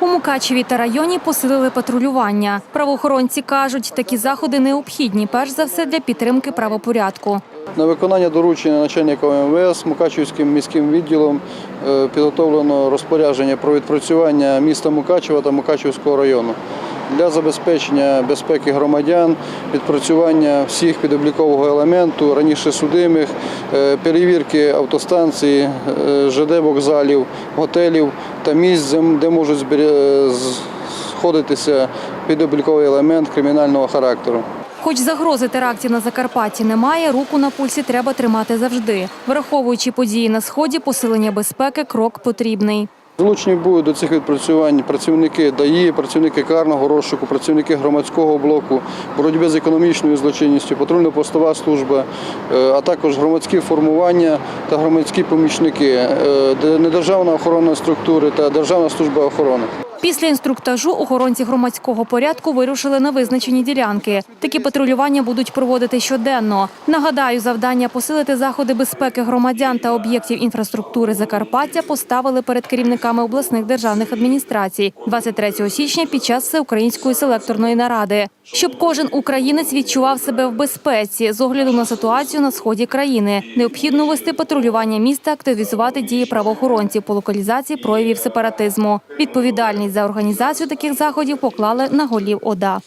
У Мукачеві та районі посилили патрулювання. Правоохоронці кажуть, такі заходи необхідні, перш за все, для підтримки правопорядку. На виконання доручення начальника МВС Мукачівським міським відділом е, підготовлено розпорядження про відпрацювання міста Мукачева та Мукачівського району для забезпечення безпеки громадян, відпрацювання всіх підоблікового елементу, раніше судимих, е, перевірки автостанцій, е, ЖД вокзалів, готелів та місць, де- можуть сходитися підобліковий елемент кримінального характеру. Хоч загрози терактів на Закарпатті немає, руку на пульсі треба тримати завжди. Враховуючи події на сході, посилення безпеки крок потрібний. Залучені будуть до цих відпрацювань працівники ДАІ, працівники карного розшуку, працівники громадського блоку, боротьби з економічною злочинністю, патрульно-постова служба, е, а також громадські формування та громадські помічники, е, недержавна охоронна структури та Державна служба охорони. Після інструктажу охоронці громадського порядку вирушили на визначені ділянки. Такі патрулювання будуть проводити щоденно. Нагадаю, завдання посилити заходи безпеки громадян та об'єктів інфраструктури Закарпаття поставили перед керівниками обласних державних адміністрацій 23 січня під час всеукраїнської селекторної наради. Щоб кожен українець відчував себе в безпеці з огляду на ситуацію на сході країни, необхідно вести патрулювання міста, активізувати дії правоохоронців по локалізації проявів сепаратизму. Відповідальність за організацію таких заходів поклали на голів ОДА.